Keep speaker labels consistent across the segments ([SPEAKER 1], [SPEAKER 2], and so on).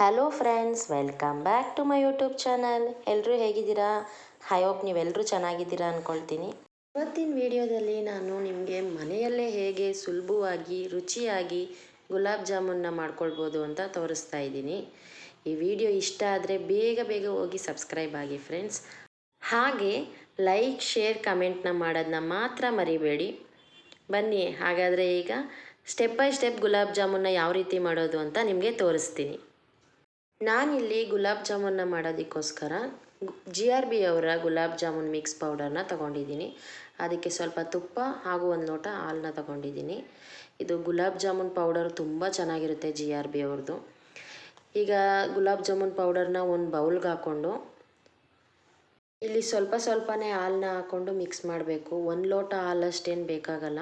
[SPEAKER 1] Hello friends welcome back to my YouTube channel ಎಲ್ಲರೂ ಹೇಗಿದ್ದೀರಾ? I hope ನೀವೆಲ್ಲರೂ ಚೆನ್ನಾಗಿದ್ದೀರಾ ಅಂದ್ಕೊಳ್ತೀನಿ ಇವತ್ತಿನ ವಿಡಿಯೋದಲ್ಲಿ ನಾನು ನಿಮಗೆ ಮನೆಯಲ್ಲೇ ಹೇಗೆ ಸುಲಭವಾಗಿ, ರುಚಿಯಾಗಿ ಗುಲಾಬ್ ಜಾಮೂನ್ನ ಮಾಡ್ಕೊಳ್ಬೋದು ಅಂತ ತೋರಿಸ್ತಾ ಇದ್ದೀನಿ. ಈ ವಿಡಿಯೋ ಇಷ್ಟ ಆದರೆ ಬೇಗ ಬೇಗ ಹೋಗಿ ಸಬ್ಸ್ಕ್ರೈಬ್ ಆಗಿ ಫ್ರೆಂಡ್ಸ್ ಹಾಗೆ ಲೈಕ್ ಶೇರ್ ಕಮೆಂಟ್ನ ಮಾಡೋದನ್ನ ಮಾತ್ರ ಮರಿಬೇಡಿ. ಬನ್ನಿ, ಹಾಗಾದರೆ ಈಗ ಸ್ಟೆಪ್ ಬೈ ಸ್ಟೆಪ್ ಗುಲಾಬ್ ಜಾಮೂನ್ನ ಯಾವ ರೀತಿ ಮಾಡೋದು ಅಂತ ನಿಮಗೆ ತೋರಿಸ್ತೀನಿ. ನಾನಿಲ್ಲಿ ಗುಲಾಬ್ ಜಾಮೂನ್ನ ಮಾಡೋದಕ್ಕೋಸ್ಕರ ಜಿ ಆರ್ ಬಿ ಅವರ ಗುಲಾಬ್ ಜಾಮೂನ್ ಮಿಕ್ಸ್ ಪೌಡರ್ನ ತಗೊಂಡಿದ್ದೀನಿ. ಅದಕ್ಕೆ ಸ್ವಲ್ಪ ತುಪ್ಪ ಹಾಗೂ ಒಂದು ಲೋಟ ಹಾಲನ್ನ ತಗೊಂಡಿದ್ದೀನಿ. ಇದು ಗುಲಾಬ್ ಜಾಮೂನ್ ಪೌಡರ್ ತುಂಬ ಚೆನ್ನಾಗಿರುತ್ತೆ ಜಿ ಆರ್ ಬಿ ಅವ್ರದ್ದು ಈಗ ಗುಲಾಬ್ ಜಾಮೂನ್ ಪೌಡರ್ನ ಒಂದು ಬೌಲ್ಗೆ ಹಾಕ್ಕೊಂಡು, ಇಲ್ಲಿ ಸ್ವಲ್ಪ ಸ್ವಲ್ಪನೇ ಹಾಲನ್ನ ಹಾಕ್ಕೊಂಡು ಮಿಕ್ಸ್ ಮಾಡಬೇಕು. ಒಂದು ಲೋಟ ಹಾಲಷ್ಟೇನು ಬೇಕಾಗಲ್ಲ.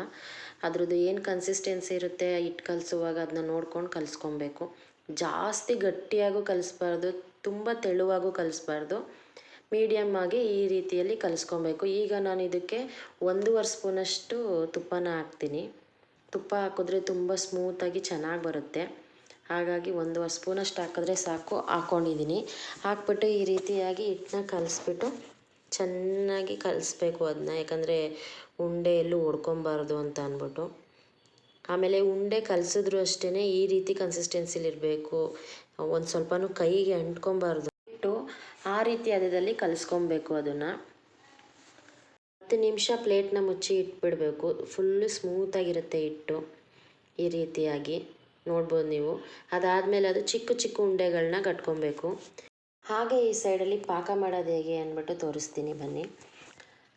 [SPEAKER 1] ಅದ್ರದ್ದು ಏನು ಕನ್ಸಿಸ್ಟೆನ್ಸಿ ಇರುತ್ತೆ ಹಿಟ್ಟು ಕಲಿಸುವಾಗ ಅದನ್ನ ನೋಡ್ಕೊಂಡು ಕಲಿಸ್ಕೊಬೇಕು. ಜಾಸ್ತಿ ಗಟ್ಟಿಯಾಗೂ ಕಲಿಸ್ಬಾರ್ದು, ತುಂಬ ತೆಳುವಾಗೂ ಕಲಿಸ್ಬಾರ್ದು. ಮೀಡಿಯಮ್ ಆಗಿ ಈ ರೀತಿಯಲ್ಲಿ ಕಲಿಸ್ಕೊಬೇಕು. ಈಗ ನಾನು ಇದಕ್ಕೆ ಒಂದೂವರೆ ಸ್ಪೂನಷ್ಟು ತುಪ್ಪನ ಹಾಕ್ತೀನಿ. ತುಪ್ಪ ಹಾಕಿದ್ರೆ ತುಂಬ ಸ್ಮೂತಾಗಿ ಚೆನ್ನಾಗಿ ಬರುತ್ತೆ. ಹಾಗಾಗಿ ಒಂದೂವರೆ ಸ್ಪೂನಷ್ಟು ಹಾಕಿದ್ರೆ ಸಾಕು ಹಾಕ್ಕೊಂಡಿದ್ದೀನಿ ಹಾಕ್ಬಿಟ್ಟು ಈ ರೀತಿಯಾಗಿ ಹಿಟ್ಟನ್ನ ಕಲಿಸ್ಬಿಟ್ಟು ಚೆನ್ನಾಗಿ ಕಲಿಸ್ಬೇಕು ಅದನ್ನ ಯಾಕಂದರೆ ಉಂಡೆ ಎಲ್ಲೂ ಉಡ್ಕೊಬಾರ್ದು ಅಂತ ಅಂದ್ಬಿಟ್ಟು. ಆಮೇಲೆ ಉಂಡೆ ಕಲಸಿದ್ರು ಅಷ್ಟೇ ಈ ರೀತಿ ಕನ್ಸಿಸ್ಟೆನ್ಸಿಲಿರಬೇಕು ಒಂದು ಸ್ವಲ್ಪನೂ ಕೈಗೆ ಅಂಟ್ಕೊಬಾರ್ದು. ಇಟ್ಟು ಆ ರೀತಿ ಅದರಲ್ಲಿ ಕಲಿಸ್ಕೊಬೇಕು ಅದನ್ನು. ಹತ್ತು ನಿಮಿಷ ಪ್ಲೇಟ್ನ ಮುಚ್ಚಿ ಇಟ್ಬಿಡಬೇಕು. ಫುಲ್ಲು ಸ್ಮೂತಾಗಿರುತ್ತೆ ಹಿಟ್ಟು. ಈ ರೀತಿಯಾಗಿ ನೋಡ್ಬೋದು ನೀವು. ಅದಾದಮೇಲೆ ಅದು ಚಿಕ್ಕ ಚಿಕ್ಕ ಉಂಡೆಗಳನ್ನ ಕಟ್ಕೊಬೇಕು. ಹಾಗೆ ಈ ಸೈಡಲ್ಲಿ ಪಾಕ ಮಾಡೋದು ಹೇಗೆ ಅಂದ್ಬಿಟ್ಟು ತೋರಿಸ್ತೀನಿ ಬನ್ನಿ.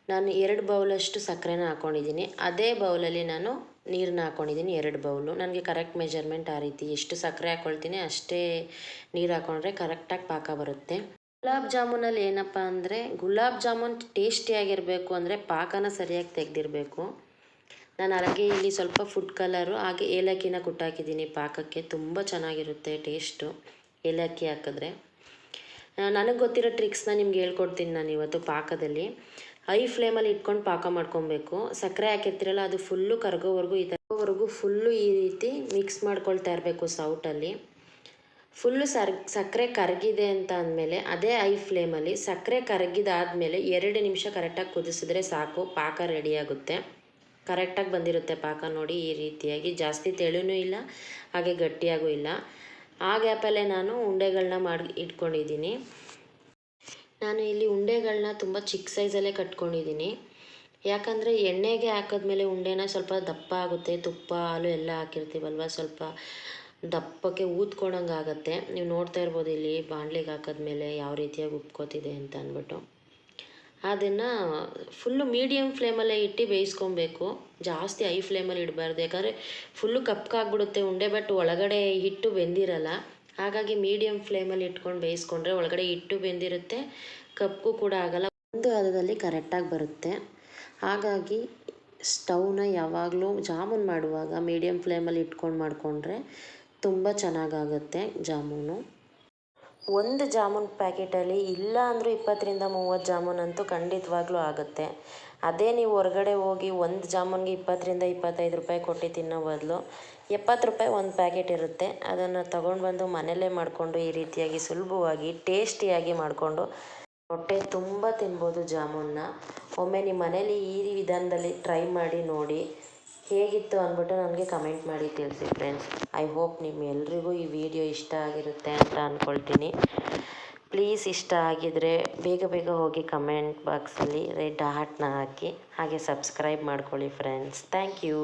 [SPEAKER 1] ನಾನು ಎರಡು ಬೌಲಷ್ಟು ಸಕ್ಕರೆನ ಹಾಕ್ಕೊಂಡಿದ್ದೀನಿ ಅದೇ ಬೌಲಲ್ಲಿ ನಾನು ನೀರನ್ನ ಹಾಕ್ಕೊಂಡಿದ್ದೀನಿ ಎರಡು ಬೌಲು. ನನಗೆ ಕರೆಕ್ಟ್ ಮೆಜರ್ಮೆಂಟ್ ಆ ರೀತಿ. ಎಷ್ಟು ಸಕ್ಕರೆ ಹಾಕ್ಕೊಳ್ತೀನಿ ಅಷ್ಟೇ ನೀರು ಹಾಕ್ಕೊಂಡ್ರೆ ಕರೆಕ್ಟಾಗಿ ಪಾಕ ಬರುತ್ತೆ. ಗುಲಾಬ್ ಜಾಮೂನಲ್ಲಿ ಏನಪ್ಪ ಅಂದರೆ, ಗುಲಾಬ್ ಜಾಮೂನ್ ಟೇಸ್ಟಿಯಾಗಿರಬೇಕು ಅಂದರೆ ಪಾಕನ ಸರಿಯಾಗಿ ತೆಗೆದಿರಬೇಕು. ನಾನು ಹಾಗೆ ಇಲ್ಲಿ ಸ್ವಲ್ಪ ಫುಡ್ ಕಲರು ಹಾಗೆ ಏಲಕ್ಕಿನ ಕುಟ್ಟಾಕಿದ್ದೀನಿ ಪಾಕಕ್ಕೆ. ತುಂಬ ಚೆನ್ನಾಗಿರುತ್ತೆ ಟೇಸ್ಟು ಏಲಕ್ಕಿ ಹಾಕಿದ್ರೆ. ನನಗೆ ಗೊತ್ತಿರೋ ಟ್ರಿಕ್ಸ್ನ ನಿಮ್ಗೆ ಹೇಳ್ಕೊಡ್ತೀನಿ ನಾನು ಇವತ್ತು ಪಾಕದಲ್ಲಿ. ಐ ಫ್ಲೇಮಲ್ಲಿ ಇಟ್ಕೊಂಡು ಪಾಕ ಮಾಡ್ಕೊಬೇಕು. ಸಕ್ಕರೆ ಹಾಕಿರ್ತೀರಲ್ಲ, ಅದು ಫುಲ್ಲು ಕರಗೋವರೆಗೂ ಈ ಥರವರೆಗೂ ಫುಲ್ಲು ಈ ರೀತಿ ಮಿಕ್ಸ್ ಮಾಡ್ಕೊಳ್ತಾ ಇರಬೇಕು ಸೌಟಲ್ಲಿ ಫುಲ್ಲು ಸರ್, ಸಕ್ಕರೆ ಕರಗಿದೆ ಅಂತ ಅಂದಮೇಲೆ ಅದೇ ಹೈ ಫ್ಲೇಮಲ್ಲಿ ಸಕ್ಕರೆ ಕರಗಿದಾದಮೇಲೆ ಎರಡು ನಿಮಿಷ ಕರೆಕ್ಟಾಗಿ ಕುದಿಸಿದ್ರೆ ಸಾಕು, ಪಾಕ ರೆಡಿಯಾಗುತ್ತೆ. ಕರೆಕ್ಟಾಗಿ ಬಂದಿರುತ್ತೆ ಪಾಕ ನೋಡಿ ಈ ರೀತಿಯಾಗಿ. ಜಾಸ್ತಿ ತೆಳುನೂ ಇಲ್ಲ, ಹಾಗೆ ಗಟ್ಟಿಯಾಗೂ ಇಲ್ಲ. ಆ ಗ್ಯಾಪಲ್ಲೇ ನಾನು ಉಂಡೆಗಳನ್ನ ಮಾಡಿ ಇಟ್ಕೊಂಡಿದ್ದೀನಿ. ನಾನು ಇಲ್ಲಿ ಉಂಡೆಗಳನ್ನ ತುಂಬ ಚಿಕ್ಕ ಸೈಜಲ್ಲೇ ಕಟ್ಕೊಂಡಿದ್ದೀನಿ. ಯಾಕಂದರೆ ಎಣ್ಣೆಗೆ ಹಾಕಿದ್ಮೇಲೆ ಉಂಡೆನ ಸ್ವಲ್ಪ ದಪ್ಪ ಆಗುತ್ತೆ. ತುಪ್ಪ, ಹಾಲು ಎಲ್ಲ ಹಾಕಿರ್ತೀವಲ್ವ? ಸ್ವಲ್ಪ ದಪ್ಪಕ್ಕೆ ಊದ್ಕೊಳಂಗೆ ಆಗುತ್ತೆ ನೀವು ನೋಡ್ತಾ ಇರ್ಬೋದು ಇಲ್ಲಿ ಬಾಣಲಿಗೆ ಹಾಕಿದ್ಮೇಲೆ ಯಾವ ರೀತಿಯಾಗಿ ಉಪ್ಕೋತಿದೆ ಅಂತ ಅಂದ್ಬಿಟ್ಟು. ಅದನ್ನು ಫುಲ್ಲು ಮೀಡಿಯಮ್ ಫ್ಲೇಮಲ್ಲೇ ಇಟ್ಟು ಬೇಯಿಸ್ಕೊಬೇಕು. ಜಾಸ್ತಿ ಐ ಫ್ಲೇಮಲ್ಲಿ ಇಡಬಾರ್ದು. ಯಾಕಂದರೆ ಫುಲ್ಲು ಕಪ್ಕಾಗ್ಬಿಡುತ್ತೆ ಉಂಡೆ, ಬಟ್ ಒಳಗಡೆ ಹಿಟ್ಟು ಬೆಂದಿರಲ್ಲ. ಹಾಗಾಗಿ ಮೀಡಿಯಂ ಫ್ಲೇಮಲ್ಲಿ ಇಟ್ಕೊಂಡು ಬೇಯಿಸ್ಕೊಂಡ್ರೆ ಒಳಗಡೆ ಹಿಟ್ಟು ಬೆಂದಿರುತ್ತೆ, ಕಪ್ಪು ಕೂಡ ಆಗಲ್ಲ. ಒಂದು ಹದದಲ್ಲಿ ಕರೆಕ್ಟಾಗಿ ಬರುತ್ತೆ. ಹಾಗಾಗಿ ಸ್ಟವ್ನ ಯಾವಾಗಲೂ ಜಾಮೂನ್ ಮಾಡುವಾಗ ಮೀಡಿಯಮ್ ಫ್ಲೇಮಲ್ಲಿ ಇಟ್ಕೊಂಡು ಮಾಡಿಕೊಂಡ್ರೆ ತುಂಬ ಚೆನ್ನಾಗಾಗುತ್ತೆ ಜಾಮೂನು. ಒಂದು ಜಾಮೂನ್ ಪ್ಯಾಕೆಟಲ್ಲಿ ಇಲ್ಲ ಅಂದರೂ ಇಪ್ಪತ್ತರಿಂದ ಮೂವತ್ತು ಜಾಮೂನ್ ಅಂತೂ ಖಂಡಿತವಾಗ್ಲೂ ಆಗುತ್ತೆ. ಅದೇ ನೀವು ಹೊರಗಡೆ ಹೋಗಿ ಒಂದು ಜಾಮೂನ್ಗೆ ಇಪ್ಪತ್ತರಿಂದ ಇಪ್ಪತ್ತೈದು ರೂಪಾಯಿ ಕೊಟ್ಟು ತಿನ್ನೋ ಬದಲು ಎಪ್ಪತ್ತು ರೂಪಾಯಿ ಒಂದು ಪ್ಯಾಕೆಟ್ ಇರುತ್ತೆ. ಅದನ್ನು ತಗೊಂಡು ಬಂದು ಮನೆಯಲ್ಲೇ ಮಾಡಿಕೊಂಡು ಈ ರೀತಿಯಾಗಿ ಸುಲಭವಾಗಿ, ಟೇಸ್ಟಿಯಾಗಿ ಮಾಡಿಕೊಂಡು ಹೊಟ್ಟೆ ತುಂಬ ತಿನ್ಬೋದು ಜಾಮೂನ್ನ ಒಮ್ಮೆ ನಿಮ್ಮ ಮನೇಲಿ ಈ ವಿಧಾನದಲ್ಲಿ ಟ್ರೈ ಮಾಡಿ ನೋಡಿ. ಹೇಗಿತ್ತು ಅಂದ್ಬಿಟ್ಟು ನನಗೆ ಕಮೆಂಟ್ ಮಾಡಿ ತಿಳಿಸಿ ಫ್ರೆಂಡ್ಸ್ ಐ ಹೋಪ್ ನಿಮ್ಮ ಎಲ್ರಿಗೂ ಈ ವಿಡಿಯೋ ಇಷ್ಟ ಆಗಿರುತ್ತೆ ಅಂತ ಅಂದ್ಕೊಳ್ತೀನಿ ಪ್ಲೀಸ್ ಇಷ್ಟ ಆಗಿದರೆ ಬೇಗ ಬೇಗ ಹೋಗಿ ಕಮೆಂಟ್ ಬಾಕ್ಸಲ್ಲಿ ರೆಡ್ ಹಾರ್ಟ್ನ ಹಾಕಿ ಹಾಗೆ ಸಬ್ಸ್ಕ್ರೈಬ್ ಮಾಡ್ಕೊಳ್ಳಿ ಫ್ರೆಂಡ್ಸ್ ಥ್ಯಾಂಕ್ ಯು